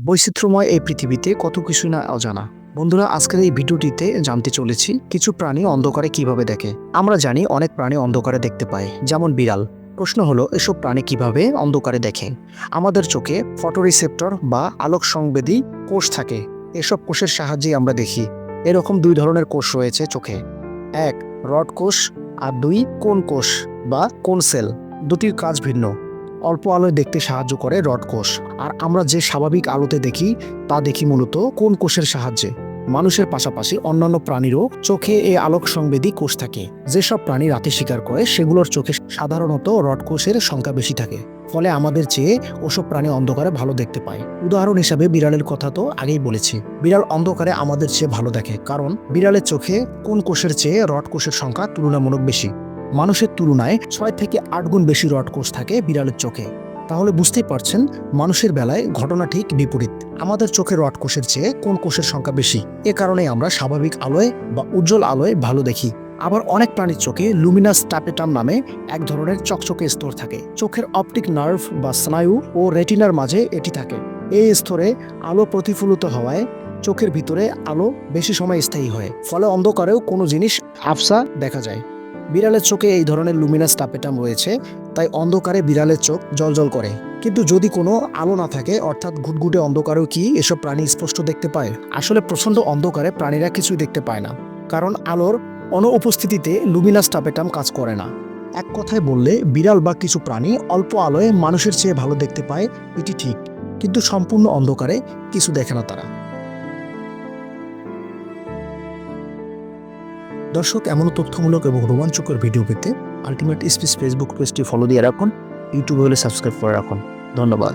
বৈচিত্র্যময় এই পৃথিবীতে কত কিছু না অজানা। বন্ধুরা, আজকের এই ভিডিওটিতে জানতে চলেছি কিছু প্রাণী অন্ধকারে কীভাবে দেখে। আমরা জানি অনেক প্রাণী অন্ধকারে দেখতে পায়, যেমন বিড়াল। প্রশ্ন হলো, এসব প্রাণী কীভাবে অন্ধকারে দেখে? আমাদের চোখে ফটোরিসেপ্টর বা আলোক সংবেদী কোষ থাকে। এসব কোষের সাহায্যে আমরা দেখি। এরকম দুই ধরনের কোষ রয়েছে চোখে। এক, রড কোষ আর দুই, কোন কোষ বা কোন সেল। দুটির কাজ ভিন্ন। অল্প আলোয় দেখতে সাহায্য করে রড কোষ। আর আমরা যে স্বাভাবিক আলোতে দেখি, তা দেখি মূলত কোন কোষের সাহায্যে। মানুষের পাশাপাশি অন্যান্য প্রাণীরও চোখে এই আলোক সংবেদী কোষ থাকে। যেসব প্রাণী রাতে শিকার করে, সেগুলোর চোখে সাধারণত রড কোষের সংখ্যা বেশি থাকে। ফলে আমাদের চেয়ে ওসব প্রাণী অন্ধকারে ভালো দেখতে পায়। উদাহরণ হিসাবে বিড়ালের কথা তো আগেই বলেছি। বিড়াল অন্ধকারে আমাদের চেয়ে ভালো দেখে, কারণ বিড়ালের চোখে কোন কোষের চেয়ে রড কোষের সংখ্যা তুলনামূলক বেশি। মানুষের তুলনায় ছয় থেকে আট গুণ বেশি রড কোষ থাকে বিড়ালের চোখে। তাহলে বুঝতেই পারছেন মানুষের বেলায় ঘটনা ঠিক বিপরীত। আমাদের চোখে রড কোষের চেয়ে কোন কোষের সংখ্যা বেশি? এ কারণে আমরা স্বাভাবিক আলোয় বা উজ্জ্বল আলোয় ভালো দেখি। আবার অনেক প্রাণীর চোখে লুমিনাস টাপেটাম নামে এক ধরনের চকচকে স্তর থাকে। চোখের অপটিক নার্ভ বা স্নায়ু ও রেটিনার মাঝে এটি থাকে। এই স্তরে আলো প্রতিফলিত হওয়ায় চোখের ভিতরে আলো বেশি সময় স্থায়ী হয়। ফলে অন্ধকারেও কোনো জিনিস আফসা দেখা যায়। বিড়ালের চোখে এই ধরনের লুমিনাস টাপেটাম রয়েছে, তাই অন্ধকারে বিড়ালের চোখ জলজল করে। কিন্তু যদি কোনো আলো না থাকে, অর্থাৎ ঘুটঘুটে অন্ধকারেও কি এসব প্রাণী স্পষ্ট দেখতে পায়? আসলে প্রচণ্ড অন্ধকারে প্রাণীরা কিছুই দেখতে পায় না, কারণ আলোর অনুপস্থিতিতে লুমিনাস টাপেটাম কাজ করে না। এক কথায় বললে, বিড়াল বা কিছু প্রাণী অল্প আলোয় মানুষের চেয়ে ভালো দেখতে পায়, এটি ঠিক। কিন্তু সম্পূর্ণ অন্ধকারে কিছু দেখে না তারা। দর্শক এমন তথ্যমূলক এবং রোমাঞ্চকর ভিডিও পেতে আলটিমেট স্পেস ফেসবুক পেজটি ফলো দিয়ে রাখুন। ইউটিউবে হলে সাবস্ক্রাইব করে রাখুন। ধন্যবাদ।